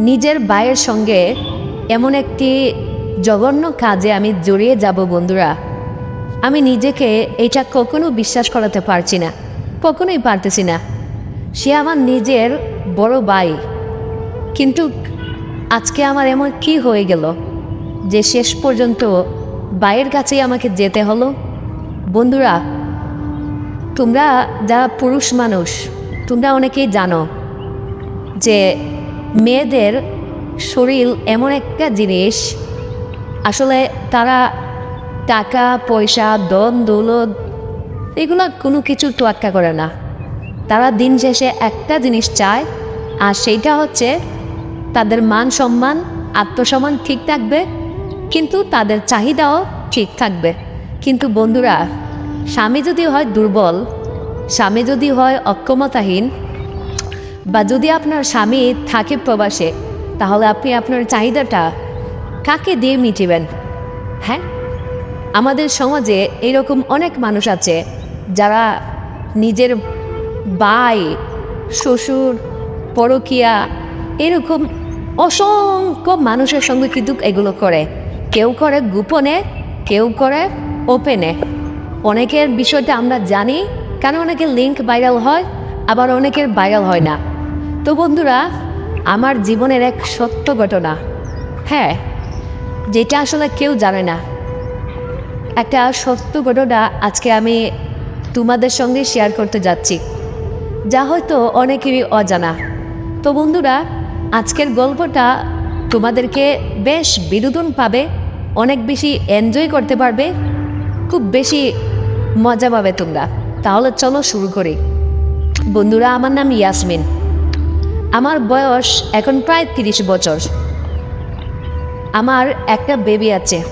নিজের ভাইয়ের সঙ্গে এমন একটি জঘন্য কাজে আমি জড়িয়ে যাব, বন্ধুরা। আমি নিজেকে এটা কখনো বিশ্বাস করাতে পারছি না, কখনোই পারতেছি না। সে আমার নিজের বড় ভাই। কিন্তু আজকে আমার এমন কি হয়ে গেল যে শেষ পর্যন্ত বাইয়ের কাছেই আমাকে যেতে হলো? বন্ধুরা, তোমরা যারা পুরুষ মানুষ, তোমরা অনেকেই জানো যে মেয়েদের শরীর এমন একটা জিনিস, আসলে তারা টাকা, পয়সা দন দৌলত, এগুলো কোনো কিছু তোয়াক্কা করে না। তারা দিন শেষে একটা জিনিস চায়, আর সেইটা হচ্ছে তাদের মান সম্মান, আত্মসম্মান ঠিক থাকবে, কিন্তু তাদের চাহিদাও ঠিক থাকবে। কিন্তু বন্ধুরা, স্বামী যদি হয় দুর্বল, স্বামী যদি হয় অক্ষমতাহীন বা যদি আপনার স্বামী থাকে প্রবাসে, তাহলে আপনি আপনার চাহিদাটা কাকে দিয়ে মিটিবেন? হ্যাঁ? আমাদের সমাজে এরকম অনেক মানুষ আছে যারা নিজের বাই শ্বশুর, পরকিয়া এরকম অসংখ্য মানুষের সঙ্গে কিন্তু এগুলো করে। কেউ করে গোপনে, কেউ করে ওপেনে। অনেকের বিষয়টা আমরা জানি কারণ অনেকের লিঙ্ক ভাইরাল হয়, আবার অনেকের ভাইরাল হয় না। তো বন্ধুরা, আমার জীবনের এক সত্য ঘটনা। হ্যাঁ যেটা আসলে কেউ জানে না। একটা সত্য ঘটনা আজকে আমি তোমাদের সঙ্গে শেয়ার করতে যাচ্ছি। যা হয়তো অনেকেরই অজানা। তো বন্ধুরা, আজকের গল্পটা তোমাদেরকে বেশ বিনোদন পাবে, অনেক বেশি এনজয় করতে পারবে, খুব বেশি মজা পাবে তোমরা। তাহলে চলো শুরু করি। বন্ধুরা, আমার নাম ইয়াসমিন। আমার বয়স এখন প্রায় তিরিশ বছর। আমার একটা বেবি আছে।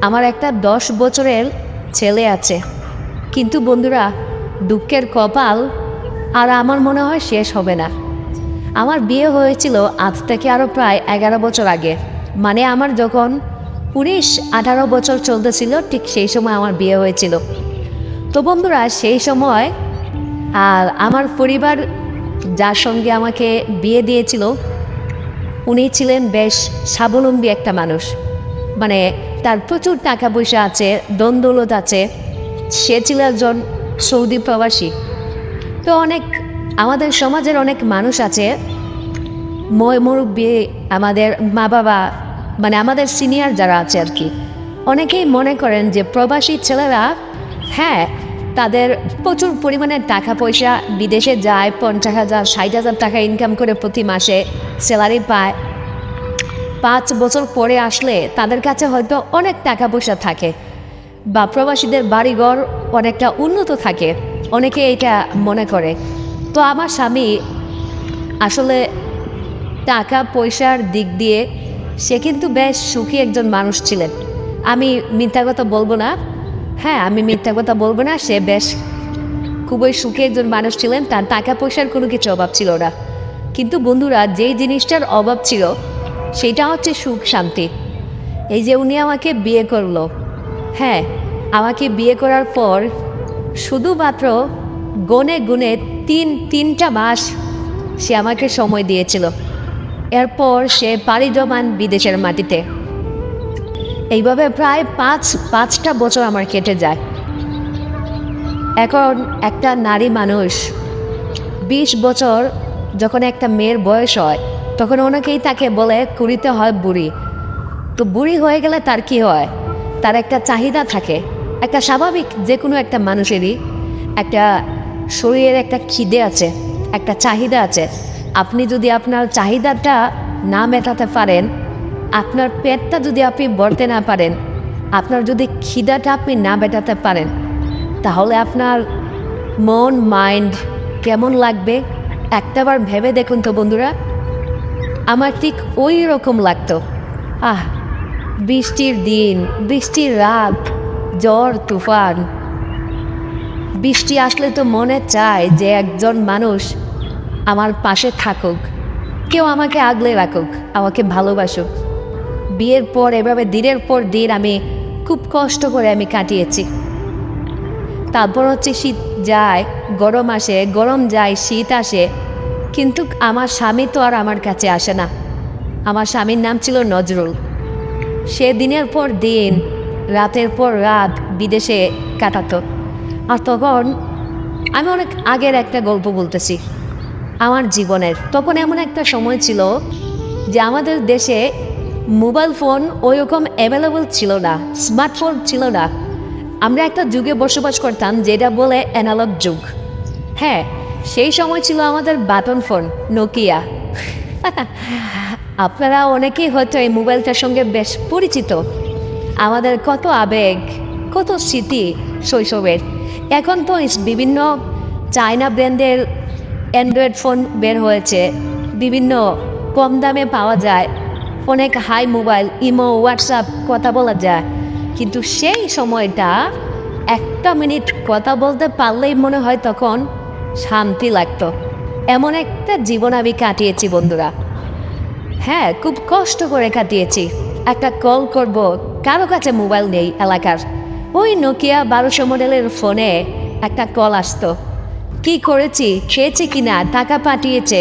আমার একটা দশ বছরের ছেলে আছে। কিন্তু বন্ধুরা, দুঃখের কপাল আর আমার মনে হয় শেষ হবে না। আমার বিয়ে হয়েছিল আজ থেকে আরও প্রায় এগারো বছর আগে। মানে আমার যখন উনিশ, আঠারো বছর চলতেছিল, ঠিক সেই সময় আমার বিয়ে হয়েছিল। তো বন্ধুরা, সেই সময় আর আমার পরিবার যার সঙ্গে আমাকে বিয়ে দিয়েছিল, উনি ছিলেন বেশ স্বাবলম্বী একটা মানুষ। মানে তার প্রচুর টাকা পয়সা আছে, দন্দৌলত আছে, সে ছিল একজন সৌদি প্রবাসী। তো অনেক, আমাদের সমাজের অনেক মানুষ আছে, ময় মুরব্বী, আমাদের মা বাবা মানে আমাদের সিনিয়র যারা আছে আর কি। অনেকেই মনে করেন যে প্রবাসী ছেলেরা হ্যাঁ তাদের প্রচুর পরিমাণে টাকা পয়সা, বিদেশে যায়, পঞ্চাশ হাজার, ষাট হাজার টাকা ইনকাম করে প্রতি মাসে স্যালারি পায়। পাঁচ বছর পরে আসলে তাদের কাছে হয়তো অনেক টাকা পয়সা থাকে বা প্রবাসীদের বাড়িঘর অনেকটা উন্নত থাকে, অনেকে এটা মনে করে। তো আমার স্বামী আসলে টাকা পয়সার দিক দিয়ে সে কিন্তু বেশ সুখী একজন মানুষ ছিলেন। আমি মিথ্যা কথা বলব না হ্যাঁ আমি মিথ্যা কথা বলব না, সে বেশ খুবই সুখী একজন মানুষ ছিলেন, তার টাকা পয়সার কোনো কিছু অভাব ছিল না। কিন্তু বন্ধুরা, যেই জিনিসটার অভাব ছিল, সেটা হচ্ছে সুখ, শান্তি। এই যে উনি আমাকে বিয়ে করল হ্যাঁ আমাকে বিয়ে করার পর শুধুমাত্র গনে গুনে তিন, তিনটা মাস সে আমাকে সময় দিয়েছিল। এরপর সে পাড়ি জমান বিদেশের মাটিতে। এইভাবে প্রায় পাঁচ, পাঁচটা বছর আমার কেটে যায়। এখন একটা নারী মানুষ বিশ বছর যখন একটা মেয়ের বয়স হয়, তখন অনেকেই তাকে বলে, কুড়িতে হয় বুড়ি। তো বুড়ি হয়ে গেলে তার কি হয়? তার একটা চাহিদা থাকে। একটা স্বাভাবিক যে কোনো একটা মানুষেরই একটা শরীরের একটা খিদে আছে, একটা চাহিদা আছে। আপনি যদি আপনার চাহিদাটা না মেটাতে পারেন আপনার পেটটা যদি আপনি ভরতে না পারেন, আপনার যদি খিদাটা আপনি না মেটাতে পারেন, তাহলে আপনার মন, মাইন্ড কেমন লাগবে? একটাবার ভেবে দেখুন তো বন্ধুরা। আমার ঠিক ওই রকম লাগতো। আহ, বৃষ্টির দিন, বৃষ্টির রাত, জ্বর, তুফান। বৃষ্টি আসলে তো মনে চায় যে একজন মানুষ আমার পাশে থাকুক। কেউ আমাকে আগলে রাখুক, আমাকে ভালোবাসুক। বিয়ের পর, এভাবে দিনের পর দিন আমি খুব কষ্ট করে আমি কাটিয়েছি। তারপর হচ্ছে শীত যায়, গরম আসে, গরম যায়, শীত আসে। কিন্তু আমার স্বামী তো আর আমার কাছে আসে না। আমার স্বামীর নাম ছিল নজরুল। সে দিনের পর দিন, রাতের পর রাত বিদেশে কাটাতো। আর তখন আমি অনেক আগের একটা গল্প বলতেছি, আমার জীবনের। তখন এমন একটা সময় ছিল যে আমাদের দেশে মোবাইল ফোন ওইরকম অ্যাভেলেবল ছিল না স্মার্টফোন ছিল না। আমরা একটা যুগে বসবাস করতাম যেটা বলে অ্যানালগ যুগ। হ্যাঁ সেই সময় ছিল আমাদের বাটন ফোন নোকিয়া আপনারা অনেকেই হয়তো এই মোবাইলটার সঙ্গে বেশ পরিচিত। আমাদের কত আবেগ, কত স্মৃতি শৈশবের। এখন তো বিভিন্ন চায়না ব্র্যান্ডের অ্যান্ড্রয়েড ফোন বের হয়েছে। বিভিন্ন কম দামে পাওয়া যায়। অনেক হাই মোবাইল, ইমো, হোয়াটসঅ্যাপ কথা বলা যায়। কিন্তু সেই সময়টা একটা মিনিট কথা বলতে পারলেই মনে হয় তখন শান্তি লাগতো। এমন একটা জীবন আমি কাটিয়েছি বন্ধুরা। হ্যাঁ খুব কষ্ট করে কাটিয়েছি। একটা কল করব, কারও কাছে মোবাইল নেই এলাকার। ওই নোকিয়া বারোশো মডেলের ফোনে একটা কল আসতো। কি করেছি, খেয়েছে কি না টাকা পাঠিয়েছে।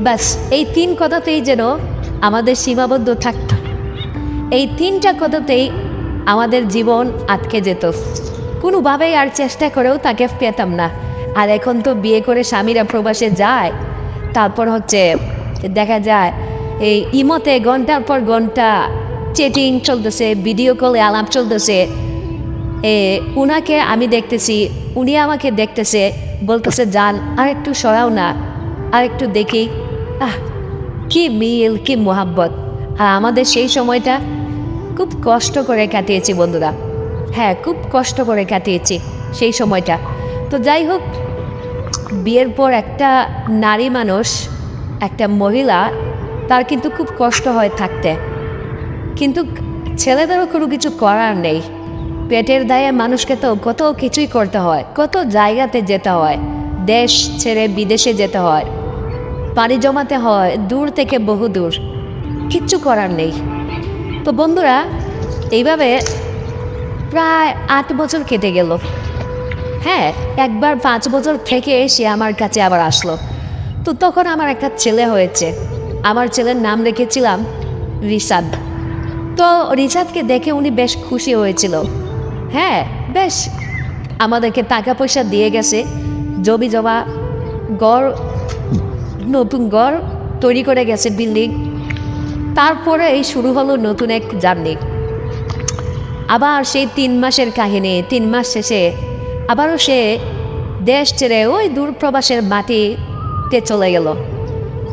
ব্যাস, এই তিন কথাতেই যেন আমাদের সীমাবদ্ধ থাকত। এই তিনটা কথাতেই আমাদের জীবন আটকে যেত। কোনোভাবেই আর চেষ্টা করেও তাকে পেতাম না। আর এখন তো বিয়ে করে স্বামীরা প্রবাসে যায়, তারপর হচ্ছে দেখা যায় এই ইমতে ঘণ্টার পর ঘণ্টা চেটিং চলতেছে, ভিডিও কলে আলাপ চলতেছে। এ, উনাকে আমি দেখতেছি, উনি আমাকে দেখতেছে, বলতেছে যান আর একটু সরাও না আর একটু দেখি। আহ কি মিল, কি মোহাব্বত? আর আমাদের সেই সময়টা খুব কষ্ট করে কাটিয়েছি বন্ধুরা। হ্যাঁ খুব কষ্ট করে কাটিয়েছি সেই সময়টা। তো যাই হোক, বিয়ের পর একটা নারী মানুষ, একটা মহিলা, তার কিন্তু খুব কষ্ট হয় থাকতে। কিন্তু ছেলেদেরও কোনো কিছু করার নেই। পেটের দায়ে মানুষকে তো কত কিছুই করতে হয়, কত জায়গাতে যেতে হয়। দেশ ছেড়ে বিদেশে যেতে হয়। পানি জমাতে হয়, দূর থেকে বহু দূর। কিচ্ছু করার নেই। তো বন্ধুরা, এইভাবে প্রায় আট বছর কেটে গেল। হ্যাঁ একবার পাঁচ বছর থেকে সে আমার কাছে আবার আসলো। তো তখন আমার একটা ছেলে হয়েছে। আমার ছেলের নাম রেখেছিলাম রিসাদ তো রিসাদকে দেখে উনি বেশ খুশি হয়েছিল। হ্যাঁ বেশ। আমাদেরকে টাকা পয়সা দিয়ে গেছে। জমি জমা, গড় নতুন গড় তৈরি করে গেছে বিল্ডিং তারপরে এই শুরু হলো নতুন এক জার্নি আবার সেই তিন মাসের কাহিনী, তিন মাস শেষে আবারও সে দেশ ছেড়ে ওই দূর প্রবাসের মাটিতে চলে গেল।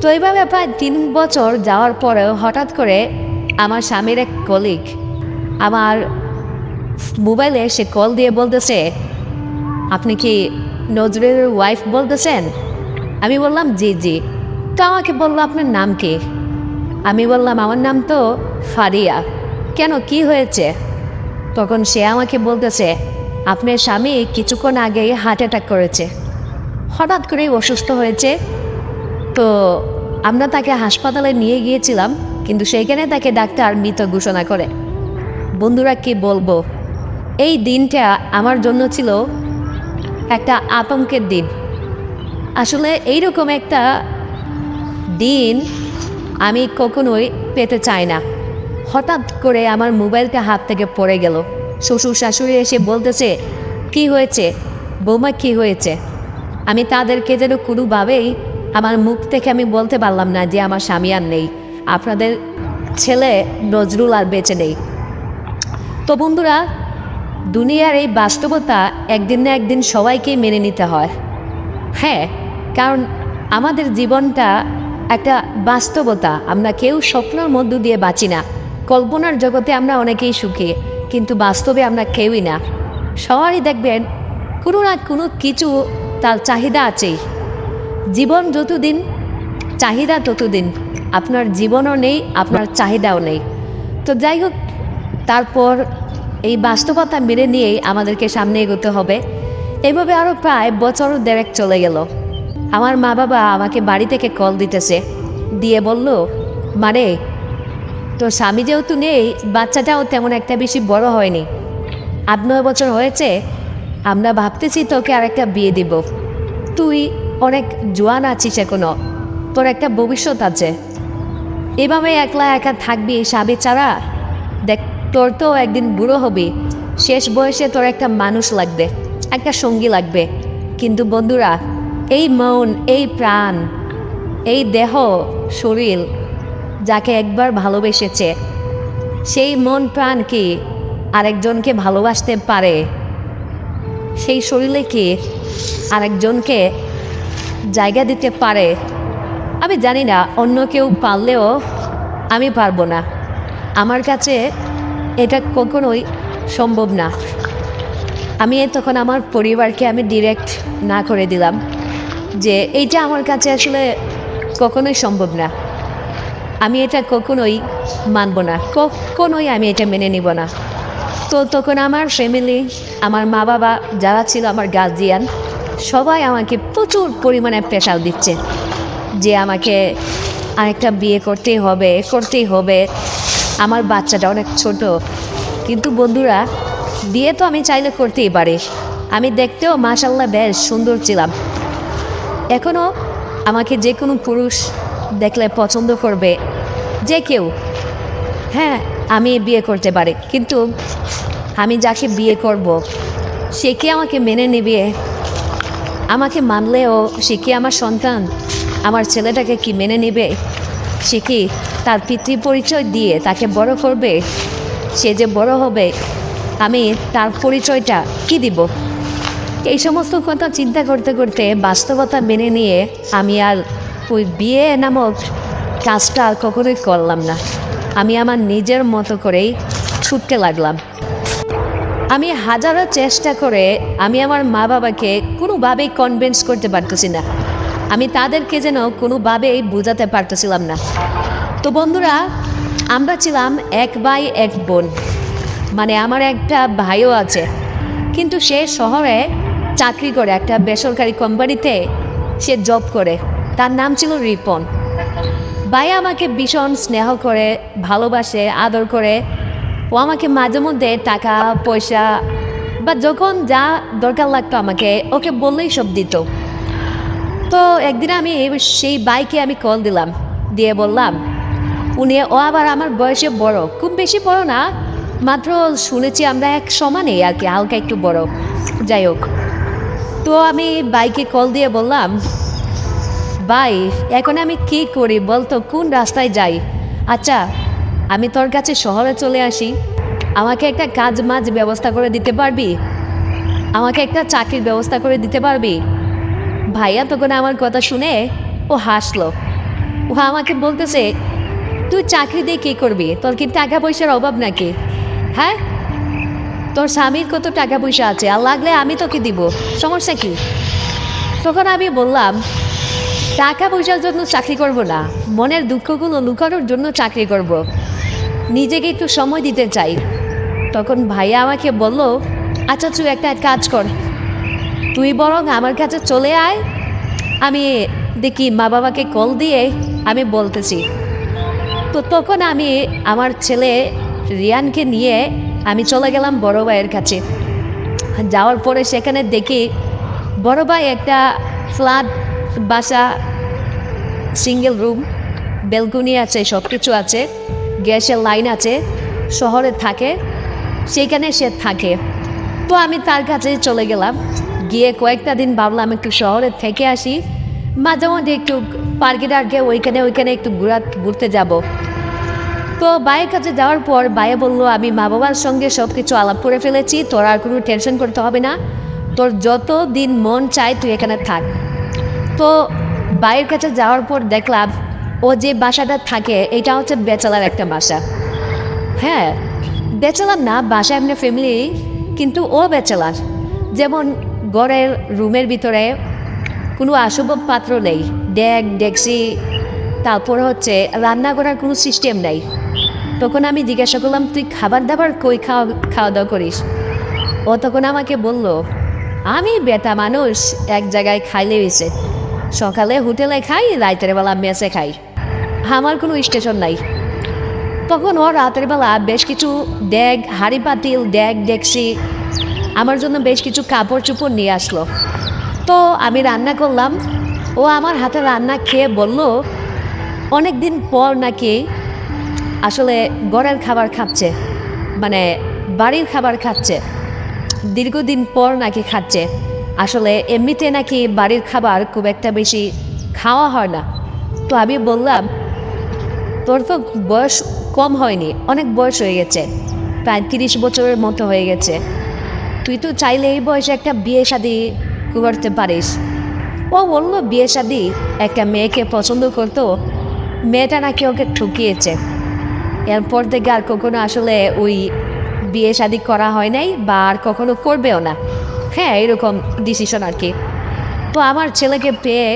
তো এইভাবে প্রায় তিন বছর যাওয়ার পরেও হঠাৎ করে আমার স্বামীর এক কলিগ আমার মোবাইলে সে কল দিয়ে বলতেছে, আপনি কি নজরুলের ওয়াইফ বলতেছেন? আমি বললাম, জি জি। তো আমাকে বলল, আপনার নাম কি? আমি বললাম, আমার নাম তো ফারিয়া। কেন? কি হয়েছে? তখন সে আমাকে বলতেছে, আপনার স্বামী কিছুক্ষণ আগে হার্ট অ্যাটাক করেছে। হঠাৎ করেই অসুস্থ হয়েছে। তো আমরা তাকে হাসপাতালে নিয়ে গিয়েছিলাম, কিন্তু সেইখানে তাকে ডাক্তার মৃত ঘোষণা করে। বন্ধুরা, কি বলব? এই দিনটা আমার জন্য ছিল একটা আতঙ্কের দিন। আসলে এইরকম একটা দিন আমি কখনোই পেতে চাই না। হঠাৎ করে আমার মোবাইলটা হাত থেকে পড়ে গেল। শ্বশুর শাশুড়ি এসে বলতেছে, কি হয়েছে? বৌমা, কি হয়েছে? আমি তাদেরকে যেন কোনোভাবেই আমার মুখ থেকে আমি বলতে পারলাম না যে আমার স্বামী আর নেই। আপনাদের ছেলে নজরুল আর বেঁচে নেই। তো বন্ধুরা, দুনিয়ার এই বাস্তবতা একদিন না একদিন সবাইকেই মেনে নিতে হয়। হ্যাঁ কারণ আমাদের জীবনটা একটা বাস্তবতা। আমরা কেউ স্বপ্নের মধ্য দিয়ে বাঁচি না। কল্পনার জগতে আমরা অনেকেই সুখী, কিন্তু বাস্তবে আমরা কেউই না। সবারই দেখবেন, কোনো না কোনো কিছু তার চাহিদা আছেই। জীবন যতদিন, চাহিদা ততদিন। আপনার জীবনও নেই, আপনার চাহিদাও নেই। তো যাই হোক, তারপর এই বাস্তবতা মেনে নিয়েই আমাদেরকে সামনে এগোতে হবে। এভাবে আরও প্রায় বছর দেড়েক চলে গেল। আমার মা বাবা আমাকে বাড়ি থেকে কল দিতেছে। দিয়ে বলল মানে তো স্বামী যেহেতু নেই, বাচ্চাটাও তেমন একটা বেশি বড় হয়নি। আট নয় বছর হয়েছে, আমরা ভাবতেছি তোকে আর একটা বিয়ে দিব। তুই অনেক জোয়ান আছিস এখনও, তোর একটা ভবিষ্যৎ আছে। এভাবে একলা একা থাকবি সাবে ছাড়া? দেখ, তোর তো একদিন বুড়ো হবি, শেষ বয়সে তোর একটা মানুষ লাগবে, একটা সঙ্গী লাগবে। কিন্তু বন্ধুরা এই মন, এই প্রাণ, এই দেহ শরীর যাকে একবার ভালোবেসেছে, সেই মন প্রাণ কি আরেকজনকে ভালোবাসতে পারে? সেই শরীরে কি আরেকজনকে জায়গা দিতে পারে? আমি জানি না, অন্য কেউ পারলেও আমি পারব না। আমার কাছে এটা কখনোই সম্ভব না। আমি তখন আমার পরিবারকে আমি ডিরেক্ট না করে দিলাম। যে এইটা আমার কাছে আসলে কখনোই সম্ভব না। আমি এটা কখনোই মানব না, কখনোই আমি এটা মেনে নিব না। তো তখন আমার ফ্যামিলি আমার মা বাবা, যারা ছিল আমার গার্জিয়ান সবাই আমাকে প্রচুর পরিমাণে প্রেশার দিচ্ছে যে আমাকে আরেকটা বিয়ে করতেই হবে করতেই হবে। আমার বাচ্চাটা অনেক ছোট, কিন্তু বন্ধুরা, বিয়ে তো আমি চাইলে করতেই পারি। আমি দেখতেও মাশাল্লাহ বেশ সুন্দর ছিলাম। এখনও আমাকে যে কোনো পুরুষ দেখলে পছন্দ করবে। যে কেউ। হ্যাঁ আমি বিয়ে করতে পারি, কিন্তু আমি যাকে বিয়ে করব, সে কি আমাকে মেনে নেবে? আমাকে মানলেও সে কি আমার সন্তান? আমার ছেলেটাকে কি মেনে নেবে? সে কি তার পিতৃ পরিচয় দিয়ে তাকে বড় করবে? সে যে বড় হবে, আমি তার পরিচয়টা কি দিব? এই সমস্ত কথা চিন্তা করতে করতে বাস্তবতা মেনে নিয়ে আমি আর ওই বিয়ে নামক কাজটা আর কখনোই করলাম না। আমি আমার নিজের মতো করেই ছুটতে লাগলাম। আমি হাজারো চেষ্টা করে আমি আমার মা বাবাকে কোনোভাবেই কনভিন্স করতে পারতেছি না। আমি তাদেরকে যেন কোনোভাবেই বোঝাতে পারতেছিলাম না। তো বন্ধুরা, আমরা ছিলাম এক ভাই, এক বোন। মানে আমার একটা ভাইও আছে। কিন্তু সে শহরে চাকরি করে একটা বেসরকারি কোম্পানিতে সে জব করে। তার নাম ছিল রিপন। ভাই আমাকে ভীষণ স্নেহ করে, ভালোবাসে, আদর করে। ও আমাকে মাঝে মধ্যে টাকা, পয়সা বা যখন যা দরকার লাগতো আমাকে, ওকে বললেই সব দিত। তো একদিন আমি সেই বাইকে আমি কল দিলাম। দিয়ে বললাম, উনি, ও আবার আমার বয়সে বড়। খুব বেশি বড় না, মাত্র শুনেছি আমরা এক সমানেই আর কি, হালকা একটু বড়। যাই হোক তো আমি বাইকে কল দিয়ে বললাম, ভাই, এখন আমি কি করি বলতো, কোন রাস্তায় যাই? আচ্ছা আমি তোর কাছে শহরে চলে আসি। আমাকে একটা কাজ মাজ ব্যবস্থা করে দিতে পারবি? আমাকে একটা চাকরির ব্যবস্থা করে দিতে পারবি? ভাইয়া তখন আমার কথা শুনে ও হাসলো। ও আমাকে বলতেছে, তুই চাকরি দিয়ে কী করবি? তোর কি টাকা পয়সার অভাব নাকি? হ্যাঁ তোর স্বামীর কত টাকা পয়সা আছে? আর লাগলে আমি তোকে দিব। সমস্যা কি? তখন আমি বললাম, টাকা পয়সার জন্য চাকরি করব না। মনের দুঃখগুলো লুকানোর জন্য চাকরি করব। নিজেকে একটু সময় দিতে চাই। তখন ভাইয়া আমাকে বলল আচ্ছা তুই একটা কাজ কর। তুই বরং আমার কাছে চলে আয়। আমি দেখি মা বাবাকে কল দিয়ে আমি বলতেছি। তো তখন আমি আমার ছেলে রিয়ানকে নিয়ে আমি চলে গেলাম বড় ভাইয়ের কাছে। যাওয়ার পরে সেখানে দেখি বড় ভাই একটা ফ্ল্যাট বাসা সিঙ্গেল রুম বেলকুনি আছে সব কিছু আছে গ্যাসের লাইন আছে, শহরে থাকে সেইখানে সে থাকে। তো আমি তার কাছে চলে গেলাম। গিয়ে কয়েকটা দিন ভাবলাম একটু শহরে থেকে আসি। মাঝে মাঝে একটু পার্কে টার্কে ওইখানে ওইখানে একটু ঘুরা, ঘুরতে যাব। তো বাইয়ের কাছে যাওয়ার পর বাইয়ে বলল, আমি মা বাবার সঙ্গে সব কিছু আলাপ করে ফেলেছি, তোর আর কোনো টেনশন করতে হবে না। তোর যত দিন মন চায়, তুই এখানে থাক। তো বাইরের কাছে যাওয়ার পর দেখলাম, ও যে বাসাটা থাকে, এটা হচ্ছে বেচালার একটা বাসা। হ্যাঁ বেচালার না, বাসা এমনি ফ্যামিলি কিন্তু ও বেচালার যেমন ঘরের রুমের ভিতরে কোনো আসবাব পাত্র নেই, ডেক ডেক্সি তারপর হচ্ছে রান্না করার কোনো সিস্টেম নেই। তখন আমি জিজ্ঞাসা করলাম, তুই খাবার দাবার কই খাওয়া খাওয়া দাওয়া করিস? ও তখন আমাকে বলল, আমি বেটা মানুষ, এক জায়গায় খাইলে হয়েছে সকালে হোটেলে খাই, রাতের বেলা মেসে খাই। আমার কোনো স্টেশন নাই। তখন ও রাতের বেলা বেশ কিছু ড্যাগ হাড়ি পাতিল ড্যাগ ডেকসি আমার জন্য বেশ কিছু কাপড় চোপড় নিয়ে আসলো। তো আমি রান্না করলাম। ও আমার হাতে রান্না খেয়ে বলল অনেক দিন পর নাকি আসলে ঘরের খাবার খাচ্ছে মানে বাড়ির খাবার খাচ্ছে, দীর্ঘদিন পর নাকি খাচ্ছে। আসলে এমনিতে নাকি বাড়ির খাবার খুব একটা বেশি খাওয়া হয় না। তো আমি বললাম, তোর তো বয়স কম হয়নি, অনেক বয়স হয়ে গেছে প্রায় তিরিশ বছরের মতো হয়ে গেছে। তুই তো চাইলে এই বয়সে একটা বিয়ে শাদি করতে পারিস। ও বলল, বিয়ে শাদি একটা মেয়েকে পছন্দ করতো, মেয়েটা নাকি ওকে ঠকিয়েছে। এরপর থেকে আর কখনো আসলে ওই বিয়ে শাদি করা হয় নাই বা আর কখনো করবেও না। হ্যাঁ এরকম ডিসিশন আর কি। তো আমার ছেলেকে পেয়ে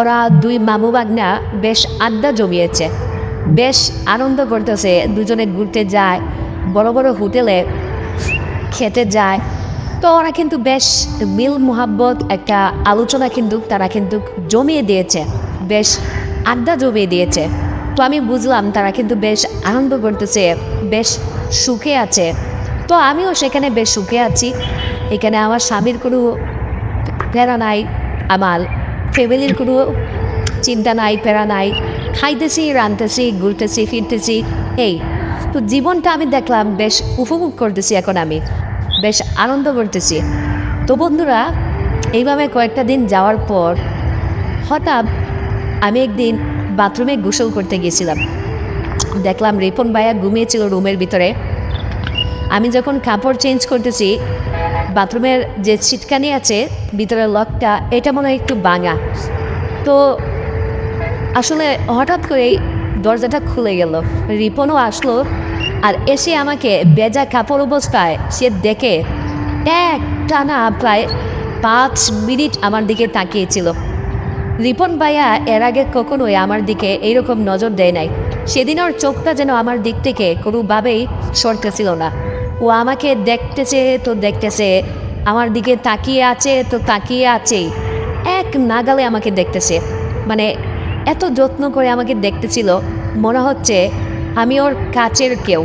ওরা দুই মামু বাগনা বেশ আড্ডা জমিয়েছে। বেশ আনন্দ করতেছে, দুজনে ঘুরতে যায়, বড় বড় হোটেলে খেতে যায়। তো ওরা কিন্তু বেশ মিল মোহাব্বত, একটা আলোচনা কিন্তু তারা কিন্তু জমিয়ে দিয়েছে, বেশ আড্ডা জমিয়ে দিয়েছে। তো আমি বুঝলাম তারা কিন্তু বেশ আনন্দ করতেছে, বেশ সুখে আছে। তো আমিও সেখানে বেশ সুখে আছি। এখানে আমার স্বামীর কোনো প্যারা নাই, আমার ফ্যামিলির কোনো চিন্তা নাই, প্যারা নাই। খাইতেছি রানতেছি ঘুরতেছি, ফিরতেছি, এই। তো জীবনটা আমি দেখলাম বেশ উপভোগ করতেছি এখন আমি, বেশ আনন্দ করতেছি। তো বন্ধুরা, এইভাবে কয়েকটা দিন যাওয়ার পর হঠাৎ আমি একদিন বাথরুমে গোসল করতে গিয়েছিলাম দেখলাম রিপন ভাইয়া ঘুমিয়েছিল রুমের ভিতরে। আমি যখন কাপড় চেঞ্জ করতেছি, বাথরুমের যে ছিটকানি আছে, ভিতরের লকটা, এটা মনে হয় একটু ভাঙা। তো আসলে হঠাৎ করেই দরজাটা খুলে গেল। রিপনও আসলো আর এসে আমাকে বেজা কাপড় অবস্থায় সে দেখে, এক টানা প্রায় পাঁচ মিনিট আমার দিকে তাকিয়েছিল। রিপন ভাইয়া এর আগে কখনোই আমার দিকে এইরকম নজর দেয় নাই। সেদিন ওর চোখটা যেন আমার দিক থেকে কোনোভাবেই সরতেছিল না। ও আমাকে দেখতেছে তো দেখতেছে, আমার দিকে তাকিয়ে আছে তো তাকিয়ে আছেই। এক নাগালে আমাকে দেখতেছে। মানে এত যত্ন করে আমাকে দেখতেছিল, মনে হচ্ছে আমি ওর কাছের কেউ।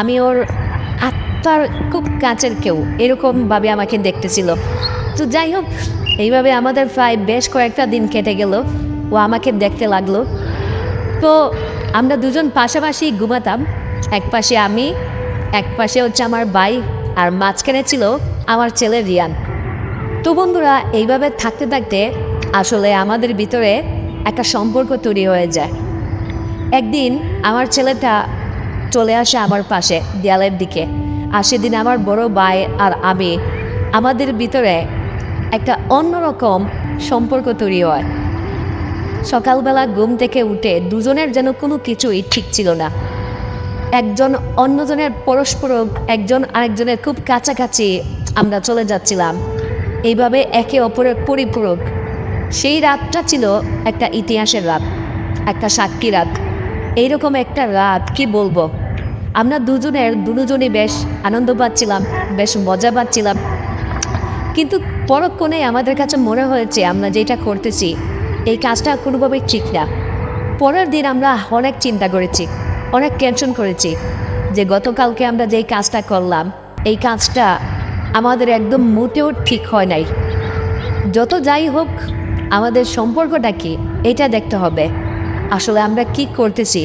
আমি ওর আত্মার খুব কাছের কেউ, এরকমভাবে আমাকে দেখতেছিল। তো যাই হোক এইভাবে আমাদের প্রায় বেশ কয়েকটা দিন কেটে গেল। ও আমাকে দেখতে লাগল। তো আমরা দুজন পাশাপাশি ঘুমাতাম। এক পাশে আমি, এক পাশে হচ্ছে আমার ভাই, আর মাঝখানে ছিল আমার ছেলে রিয়ান। তো বন্ধুরা, এইভাবে থাকতে থাকতে আসলে আমাদের ভিতরে একটা সম্পর্ক তৈরি হয়ে যায়। একদিন আমার ছেলেটা চলে আসে আমার পাশে দেয়ালের দিকে। আর সেদিন আমার বড় ভাই আর আমি, আমাদের ভিতরে একটা অন্যরকম সম্পর্ক তৈরি হয়। সকালবেলা ঘুম থেকে উঠে দুজনের যেন কোনো কিছুই ঠিক ছিল না। একজন অন্যজনের পরস্পরক একজন আরেকজনের খুব কাছাকাছি আমরা চলে যাচ্ছিলাম। এইভাবে একে অপরের পরিপূরক। সেই রাতটা ছিল একটা ইতিহাসের রাত, একটা সাক্ষী রাত। এইরকম একটা রাত, কি বলব? আমরা দুজনের, দুজনই বেশ আনন্দ পাচ্ছিলাম, বেশ মজা পাচ্ছিলাম। কিন্তু পরক্ষণে আমাদের কাছে মনে হয়েছে, আমরা যেটা করতেছি, এই কাজটা কোনোভাবেই ঠিক না। পরের দিন আমরা অনেক চিন্তা করেছি, অনেক টেনশন করেছি যে গতকালকে আমরা যেই কাজটা করলাম, এই কাজটা আমাদের একদম মোটেও ঠিক হয় নাই। যত যাই হোক, আমাদের সম্পর্কটা কি, এটা দেখতে হবে। আসলে আমরা কি করতেছি,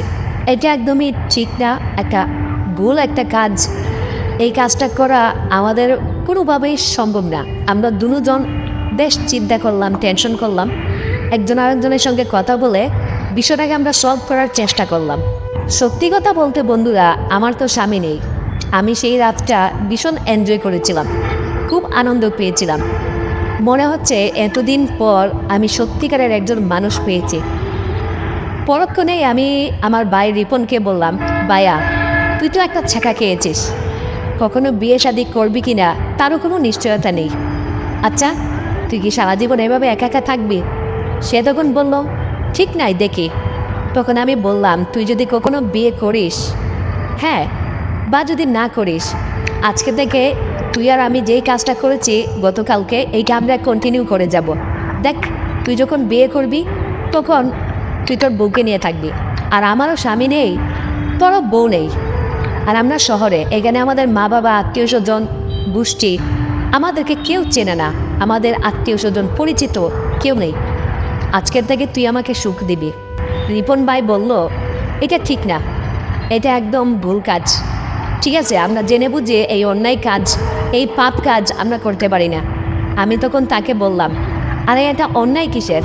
এটা একদমই ঠিক না, একটা ভুল একটা কাজ। এই কাজটা করা আমাদের কোনোভাবেই সম্ভব না। আমরা দুজন বেশ চিন্তা করলাম টেনশন করলাম। একজন আরেকজনের সঙ্গে কথা বলে বিষয়টাকে আমরা সলভ করার চেষ্টা করলাম। সত্যি কথা বলতে বন্ধুরা, আমার তো স্বামী নেই। আমি সেই রাতটা ভীষণ এনজয় করেছিলাম। খুব আনন্দ পেয়েছিলাম। মনে হচ্ছে এতদিন পর আমি সত্যিকারের একজন মানুষ পেয়েছি। পরক্ষণেই আমি আমার ভাই রিপনকে বললাম, ভাইয়া, তুই তো একটা ছেঁকা খেয়েছিস। কখনো বিয়ে শাদি করবি কি না তারও কোনো নিশ্চয়তা নেই। আচ্ছা তুই কি সারা জীবন এভাবে একা একা থাকবি? সে তখন বলল, ঠিক নাই, দেখি। তখন আমি বললাম, তুই যদি কখনো বিয়ে করিস? হ্যাঁ বা যদি না করিস। আজকে থেকে তুই আর আমি যেই কাজটা করেছি, গতকালকে এইটা আমরা কন্টিনিউ করে যাব। দেখ, তুই যখন বিয়ে করবি, তখন তুই তোর বউকে নিয়ে থাকবি। আর আমারও স্বামী নেই, তোরও বউ নেই। আর আমরা শহরে, এখানে আমাদের মা বাবা, আত্মীয় স্বজন, গোষ্ঠী, আমাদেরকে কেউ চেনে না। আমাদের আত্মীয় স্বজন পরিচিত কেউ নেই। আজকের থেকে তুই আমাকে সুখ দিবি। রিপন ভাই বলল, এটা ঠিক না। এটা একদম ভুল কাজ। ঠিক আছে, আমরা জেনে বুঝে এই অন্যায় কাজ, এই পাপ কাজ আমরা করতে পারি না। আমি তখন তাকে বললাম, আরে, এটা অন্যায় কিসের?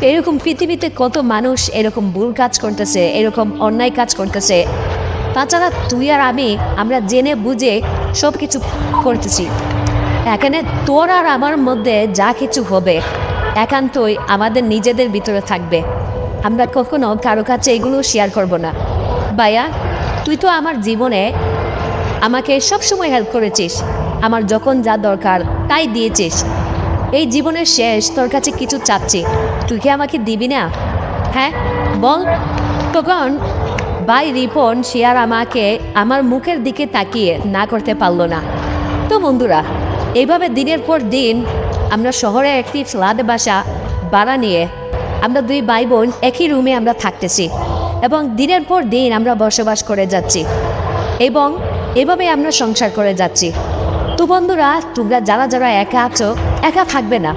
এরকম পৃথিবীতে কত মানুষ এরকম ভুল কাজ করতেছে, এরকম অন্যায় কাজ করতেছে তাছাড়া তুই আর আমি, আমরা জেনে বুঝে সব কিছু করতেছি। এখানে তোর আর আমার মধ্যে যা কিছু হবে, একান্তই আমাদের নিজেদের ভিতরে থাকবে। আমরা কখনো কারও কাছে এগুলো শেয়ার করব না। ভাইয়া, তুই তো আমার জীবনে আমাকে সবসময় হেল্প করেছিস। আমার যখন যা দরকার তাই দিয়েছিস। এই জীবনের শেষ তোর কাছে কিছু চাচ্ছি। তুই কি আমাকে দিবি না? হ্যাঁ বল। তখন ভাই রিপন সে আর আমাকে আমার মুখের দিকে তাকিয়ে না করতে পারল না। তো বন্ধুরা, এইভাবে দিনের পর দিন আমরা শহরে একটি ফ্ল্যাট বাসা ভাড়া নিয়ে আমরা দুই ভাই বোন একই রুমে আমরা থাকতেছি এবং দিনের পর দিন আমরা বসবাস করে যাচ্ছি এবং এভাবে আমরা সংসার করে যাচ্ছি। তো বন্ধুরা, তোমরা যারা যারা একা আছো, একা থাকবে না।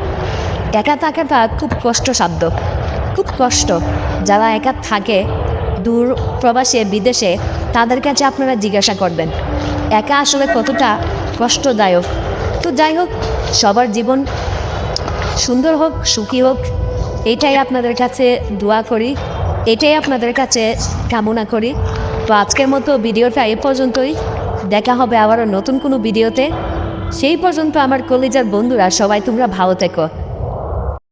একা থাকাটা খুব কষ্টসাধ্য, খুব কষ্ট। যারা একা থাকে দূর প্রবাসে বিদেশে তাদের কাছে আপনারা জিজ্ঞাসা করবেন। একা আসলে কতটা কষ্টদায়ক। তো যাই হোক, সবার জীবন সুন্দর হোক, সুখী হোক, এটাই আপনাদের কাছে দোয়া করি, এটাই আপনাদের কাছে কামনা করি। তো আজকের মতো ভিডিওটা এ পর্যন্তই। দেখা হবে আবারও নতুন কোনো ভিডিওতে। সেই পর্যন্ত আমার কলেজের বন্ধুরা, সবাই তোমরা ভালো থেকো।